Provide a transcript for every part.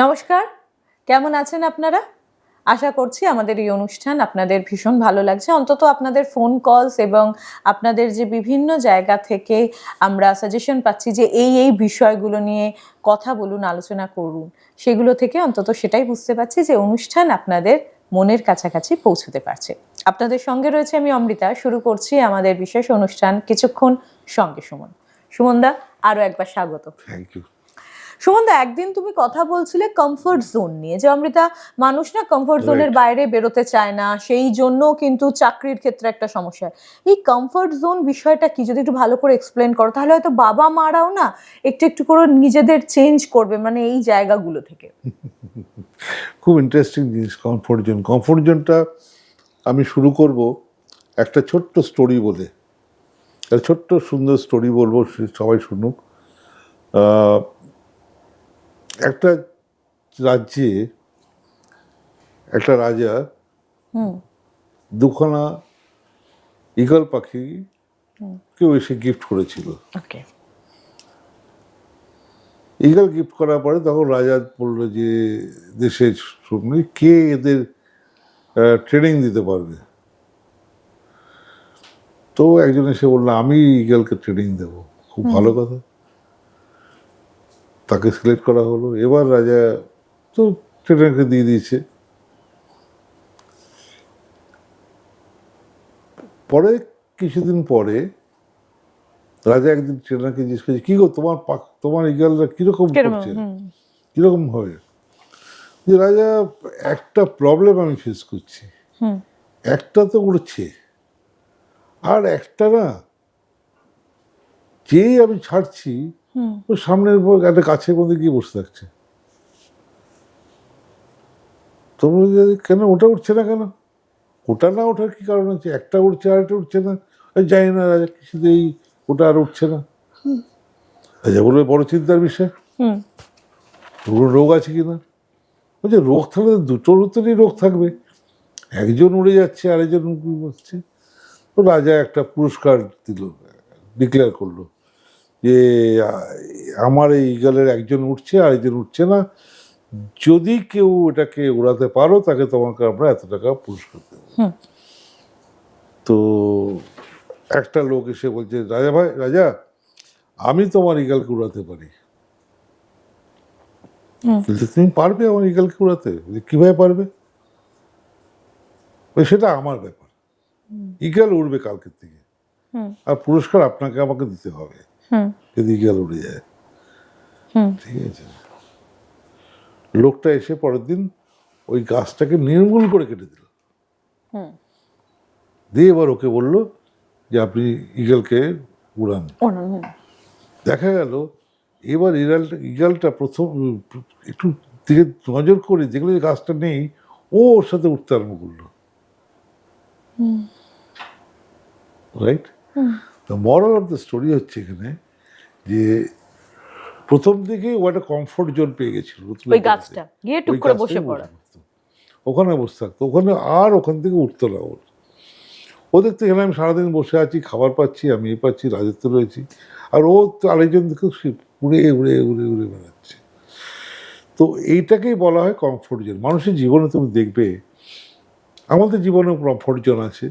নমস্কার। কেমন আছেন আপনারা? আশা করছি আমাদের এই অনুষ্ঠান আপনাদের ভীষণ ভালো লাগছে। অন্তত আপনাদের ফোন কলস এবং আপনাদের যে বিভিন্ন জায়গা থেকে আমরা সাজেশন পাচ্ছি যে এই এই বিষয়গুলো নিয়ে কথা বলুন, আলোচনা করুন, সেগুলো থেকে অন্তত সেটাই বুঝতে পারছি যে অনুষ্ঠান আপনাদের মনের কাছাকাছি পৌঁছতে পারছে। আপনাদের সঙ্গে রয়েছে আমি অমৃতা। শুরু করছি আমাদের বিশেষ অনুষ্ঠান কিছুক্ষণ সঙ্গে, সুমন। সুমনদা আরও একবার স্বাগত। থ্যাংক ইউ সুমনদা একদিন তুমি কথা বলছিলে কমফোর্ট জোন নিয়ে যে অমৃতা মানুষ না কমফোর্ট জোনের বাইরে বেরোতে চায় না সেই জন্য কিন্তু চাকরির ক্ষেত্রে একটা সমস্যা। এই কমফোর্ট জোন বিষয়টা কি? যদি একটু ভালো করে এক্সপ্লেন করো তাহলে হয়তো বাবা মারাও না একটু একটু করে নিজেদের চেঞ্জ করবে মানে এই জায়গাগুলো থেকে। খুব ইন্টারেস্টিং জিনিস কমফোর্ট জোন কমফোর্ট জোনটা আমি শুরু করব একটা ছোট্ট স্টোরি বলে। একটা ছোট্ট সুন্দর স্টোরি বলব সবাই শুনুক। একটা রাজ্যে একটা রাজা দুখানা ইগল পাখি কেউ এসে গিফট করেছিল। ইগল গিফট করার পরে তখন রাজা বলল যে দেশের সঙ্গে কে এদের ট্রেনিং দিতে পারবে? তো একজন এসে বলল আমি ইগলকে ট্রেনিং দেব। খুব ভালো কথা। তাকে সিলেক্ট করা হলো। এবার রাজা তো ট্রেনারকে দিয়ে দিয়েছে। পরে কিছুদিন পরে রাজা একদিন ট্রেনারকে জিজ্ঞেস করছে কি গো তোমার তোমার ইগলরা কীরকম করছে? কীরকম হবে? যে রাজা একটা প্রবলেম আমি ফেস করছি। একটা তো উড়ছে। আর একটা না যেই আমি ছাড়ছি হুম। ও সামনের উপর একটা গাছের মধ্যে গিয়ে বসে থাকছে। তো কেন ওটা উঠছে না কেন? ওটা না ওঠার কি কারণ আছে? একটা উঠছে আর একটা উঠছে না। জানি না রাজা কিছুতেই ওটা আর উঠছে না। রাজা বলবে বড় চিন্তার বিষয়। হুম। কোনো রোগ আছে কি না? বলছে রোগ থাকলে তো দুটোর ভিতরেই রোগ থাকবে। একজন উড়ে যাচ্ছে আরেকজন বসছে তো রাজা একটা পুরস্কার দিল ডিক্লেয়ার করল। যে আমার এই ইগলের একজন উঠছে আরেকজন উঠছে না। যদি কেউ এটাকে উড়াতে পারো তাকে তোমাকে আমরা এত টাকা পুরস্কার দেবো। তো একটা লোক এসে বলছে রাজা ভাই রাজা আমি তোমার ইগলকে উড়াতে পারি। তুমি পারবে আমার ইগলকে উড়াতে? কীভাবে পারবে? সেটা আমার ব্যাপার। ইগল উড়বে কালকের থেকে। আর পুরস্কার আপনাকে আমাকে দিতে হবে। ইগল উড়ে যায়। ঠিক আছে। লোকটা এসে পরের দিন ওই গাছটাকে নির্মূল করে কেটে দিল। দিয়ে এবার ওকে বলল যে আপনি ইগলকে উড়ান। দেখা গেল এবার ইগলটা ইগলটা প্রথম একটু দিকে নজর করে যেগুলো যে গাছটা নেই ও ওর সাথে উঠতে আরম্ভ করল। Right the moral of the story হচ্ছে এখানে যে প্রথম দিকে ও একটা কমফোর্ট জোন পেয়ে গেছিল। ওই গাছটা গিয়ে টুক করে বসে পড়া। ওখানে বসে থাকতো। ওখানে আর ওখান থেকে উঠতো না ওর। ওদের তো এখানে আমি সারাদিন বসে আছি খাবার পাচ্ছি আমি এ পাচ্ছি রাজত্ব রয়েছি আর ও তো আরেকজন দিকে উড়ে উড়ে উড়ে উড়ে বেড়াচ্ছে। তো এইটাকেই বলা হয় কমফোর্ট জোন মানুষের জীবনে তুমি দেখবে আমাদের জীবনেও কমফোর্ট জোন আছে।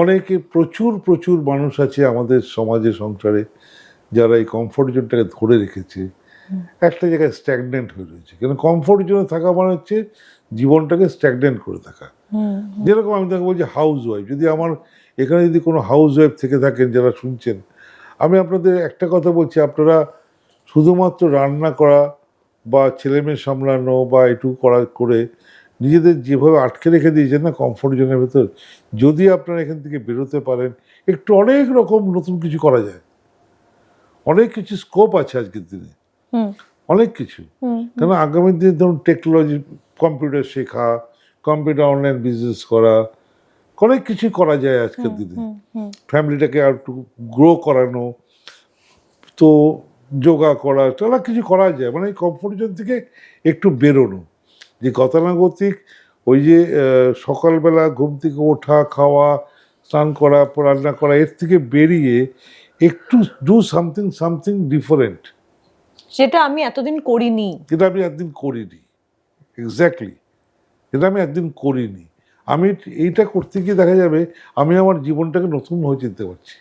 অনেকে প্রচুর প্রচুর মানুষ আছে আমাদের সমাজে সংসারে যারা এই কমফোর্ট জোনটাকে ধরে রেখেছে। একটা জায়গায় স্ট্যাগনেন্ট হয়ে রয়েছে। কেন? কমফোর্ট জোনে থাকা মানে হচ্ছে জীবনটাকে স্ট্যাগনেন্ট করে থাকা। যেরকম আমি তাকে বলছি হাউস ওয়াইফ যদি আমার এখানে যদি কোনো হাউস ওয়াইফ থেকে থাকেন যারা শুনছেন আমি আপনাদের একটা কথা বলছি আপনারা শুধুমাত্র রান্না করা বা ছেলেমেয়ে সামলানো বা একটু করা করে নিজেদের যেভাবে আটকে রেখে দিয়েছেন না কমফোর্ট জোনের ভেতর যদি আপনারা এখান থেকে বেরোতে পারেন একটু অনেক রকম নতুন কিছু করা যায়। অনেক কিছু স্কোপ আছে আজকের দিনে। হুম। অনেক কিছু। কেন আগামী দিনে ধরুন টেকনোলজি কম্পিউটার শেখা কম্পিউটার অনলাইন বিজনেস করা অনেক কিছু করা যায় আজকের দিনে। ফ্যামিলিটাকে আর একটু গ্রো করানো তো যোগা করা অনেক কিছু করা যায়। মানে কমফোর্ট জোন থেকে একটু বেরোনো। যে গতানুগতিক ওই যে সকালবেলা ঘুম থেকে ওঠা খাওয়া স্নান করা রান্না করা এর থেকে বেরিয়ে একটু ডু সামথিং সামথিং ডিফারেন্ট সেটা আমি এতদিন করিনি। যেটা আমি একদিন করিনি। এক্স্যাক্টলি এটা আমি একদিন করিনি। আমি এইটা করতে গিয়ে দেখা যাবে আমি আমার জীবনটাকে নতুনভাবে চিনতে পারছি।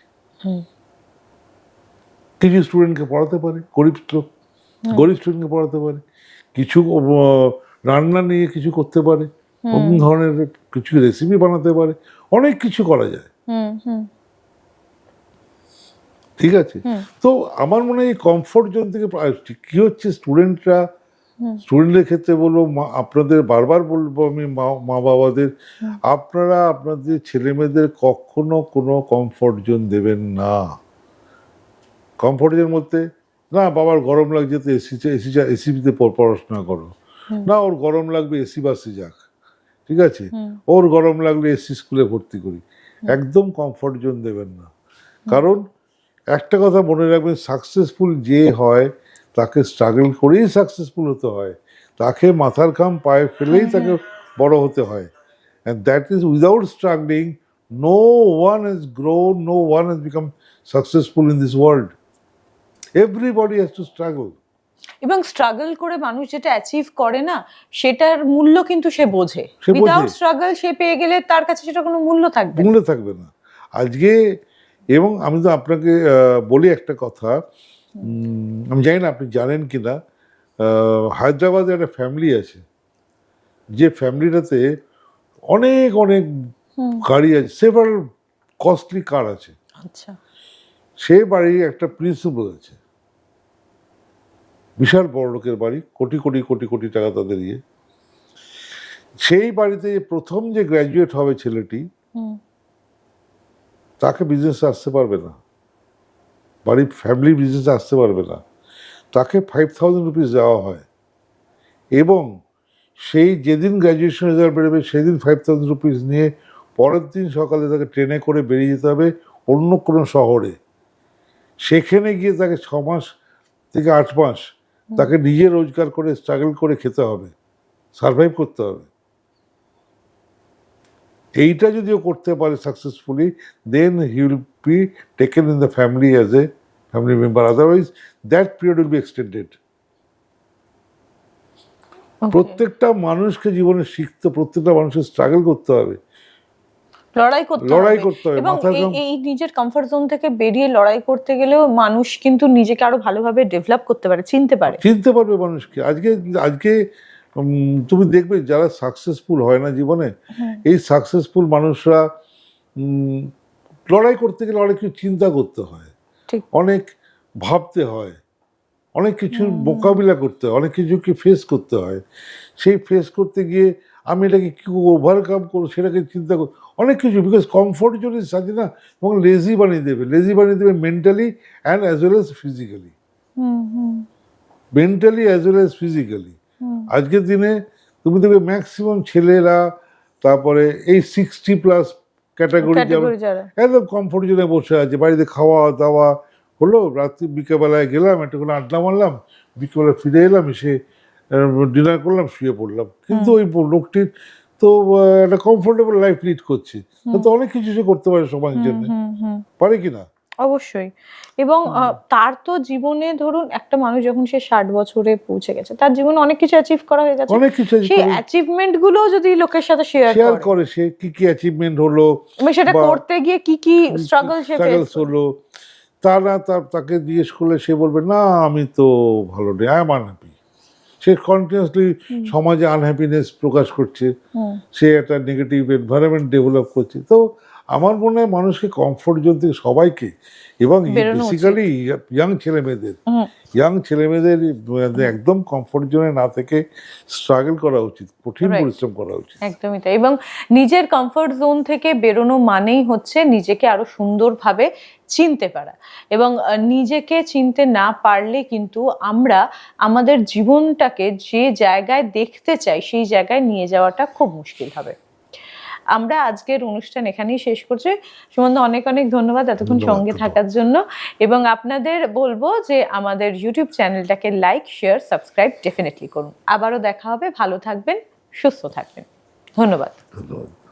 কিছু স্টুডেন্টকে পড়াতে পারে গরিব গরিব স্টুডেন্টকে পড়াতে পারে। কিছু রান্না নিয়ে কিছু করতে পারে অন্য ধরনের কিছু রেসিপি বানাতে পারে অনেক কিছু করা যায়। ঠিক আছে? তো আমার মনে হয় কমফোর্ট জোন থেকে কি হচ্ছে স্টুডেন্টরা স্টুডেন্টের ক্ষেত্রে বলব আপনাদের বারবার বলব আমি মা- মা বাবাদের আপনারা আপনাদের ছেলে মেয়েদের কখনো কোনো কমফোর্ট জোন দেবেন না। কমফোর্ট জোন মধ্যে না বাবার গরম লাগছে তো এসি এসি এসিতে পড়াশোনা করো। না ওর গরম লাগবে এসি বাসে যাক। ঠিক আছে? ওর গরম লাগলে এসি স্কুলে ভর্তি করি। একদম কমফর্ট জোন দেবেন না। কারণ একটা কথা মনে রাখবেন সাকসেসফুল যে হয় তাকে স্ট্রাগল করেই সাকসেসফুল হতে হয়। তাকে মাথার খাম পায়ে ফেলেই তাকে বড় হতে হয়। And that is without struggling no one has grow no one has become successful in this world everybody has to struggle এবং স্ট্রাগল করে মানুষ যেটা অ্যাচিভ করে না সেটার মূল্য কিন্তু সে বোঝে। উইদাউট স্ট্রাগল সে পেয়ে গেলে তার কাছে সেটা কোনো মূল্য থাকবে মূল্য থাকবে না। আজকে এবং আমি তো আপনাকে বলি একটা কথা। আমি জানি না আপনি জানেন কি না হায়দ্রাবাদে একটা ফ্যামিলি আছে। যে ফ্যামিলিটাতে অনেক অনেক গাড়ি আছে সেভার কস্টলি কার আছে। আচ্ছা। সে বাড়ির একটা প্রিন্সিপাল আছে। বিশাল বড় লোকের বাড়ি কোটি কোটি কোটি কোটি টাকা তাদের ইয়ে। সেই বাড়িতে প্রথম যে গ্র্যাজুয়েট হবে ছেলেটি তাকে বিজনেসে আসতে পারবে না। বাড়ির ফ্যামিলি বিজনেসে আসতে পারবে না। তাকে ফাইভ থাউজেন্ড রুপিস দেওয়া হয়। এবং সেই যেদিন গ্র্যাজুয়েশন রেজাল্ট বেরোবে সেদিন ফাইভ থাউজেন্ড রুপিস নিয়ে পরের দিন সকালে তাকে ট্রেনে করে বেরিয়ে যেতে হবে অন্য কোনো শহরে। সেখানে গিয়ে তাকে ছ মাস থেকে আট মাস তাকে নিজে রোজগার করে স্ট্রাগল করে খেতে হবে সার্ভাইভ করতে হবে। এইটা যদি ও করতে পারে successfully then he will be taken in the family as a family member otherwise that period will be extended প্রত্যেকটা মানুষকে জীবনে শিখতে প্রত্যেকটা মানুষকে স্ট্রাগল করতে হবে। লড়াই করতে লড়াই করতে হবে, এবং এই- নিজের কমফর্ট জোন থেকে বেরিয়ে লড়াই করতে গেলেও মানুষ কিন্তু নিজেকে আরও ভালোভাবে ডেভেলপ করতে পারে চিনতে পারে। চিনতে পারবে মানুষকে। আজকে আজকে তুমি দেখবে যারা সাকসেসফুল হয় না জীবনে এই সাকসেসফুল মানুষরা লড়াই করতে গেলে অনেক কিছু চিন্তা করতে হয়। ঠিক। অনেক ভাবতে হয়। অনেক কিছুর মোকাবিলা করতে হয়। অনেক কিছুকে ফেস করতে হয়। সেই ফেস করতে গিয়ে আমি এটাকে কি ওভারকাম করব সেটাকে চিন্তা কর অনেক কিছু বিকজ কমফোর্ট জোনের সাথে না এবং লেজি বানিয়ে দেবে। লেজি বানিয়ে দেবে mentally and as well as physically mentally as well as physically আজকের দিনে তুমি দেখবে ম্যাক্সিমাম ছেলেরা তারপরে এই সিক্সটি প্লাস ক্যাটাগরি একদম কমফোর্ট জোনে বসে আছে বাড়িতে খাওয়া দাওয়া হলো রাত্রি বিকেলবেলায় গেলাম একটু করে আড্ডা মারলাম বিকেলবেলা ফিরে এলাম এসে ডিনার করলাম শুয়ে পড়লাম। কিন্তু ওই লোকটির তো একটা কমফোর্টেবল লাইফ লিড করছে। তো অনেক কিছু সে করতে পারে সমাজের জন্য। পারে কি না? অবশ্যই। এবং তার তো জীবনে ধরুন একটা মানুষ যখন সে ষাট বছরে পৌঁছে গেছে তার জীবনে অনেক কিছু অ্যাচিভ করা হয়ে গেছে। অনেক কিছু সেই অ্যাচিভমেন্টগুলো যদি লোকের সাথে শেয়ার শেয়ার করে। সে কি কি অ্যাচিভমেন্ট হলো এবং সেটা করতে গিয়ে কি কি স্ট্রাগল সে face হলো। তারা তাকে জিজ্ঞেস করলে সে বলবে না আমি তো ভালো নেই I am unhappy say continuously সমাজে আনহ্যাপিনেস প্রকাশ করছে। সে একটা নেগেটিভ এনভায়রনমেন্ট ডেভেলপ করছে। তো আমার মনে হয় মানুষকে কমফোর্ট জোন থেকে সবাইকে এবং। বেসিক্যালি ইয়াং ছেলে মেয়েদের ইয়াং ছেলে মেয়েদের একদম কমফোর্ট জোনে না থেকে স্ট্রাগল করা উচিত কঠিন পরিশ্রম করা উচিত। একদমই তাই। এবং নিজের কমফোর্ট জোন থেকে বেরোনো মানেই হচ্ছে নিজেকে আরও সুন্দরভাবে চিনতে পারা। এবং নিজেকে চিনতে না পারলে কিন্তু আমরা আমাদের জীবনটাকে যে জায়গায় দেখতে চাই সেই জায়গায় নিয়ে যাওয়াটা খুব মুশকিল হবে। আমরা আজকের অনুষ্ঠান এখানেই শেষ করছি। সুমন্ত অনেক অনেক ধন্যবাদ এতক্ষণ সঙ্গে থাকার জন্য। এবং আপনাদের বলব যে আমাদের ইউটিউব চ্যানেলটাকে লাইক শেয়ার সাবস্ক্রাইব ডেফিনেটলি করুন। আবারও দেখা হবে। ভালো থাকবেন সুস্থ থাকবেন। ধন্যবাদ। ধন্যবাদ।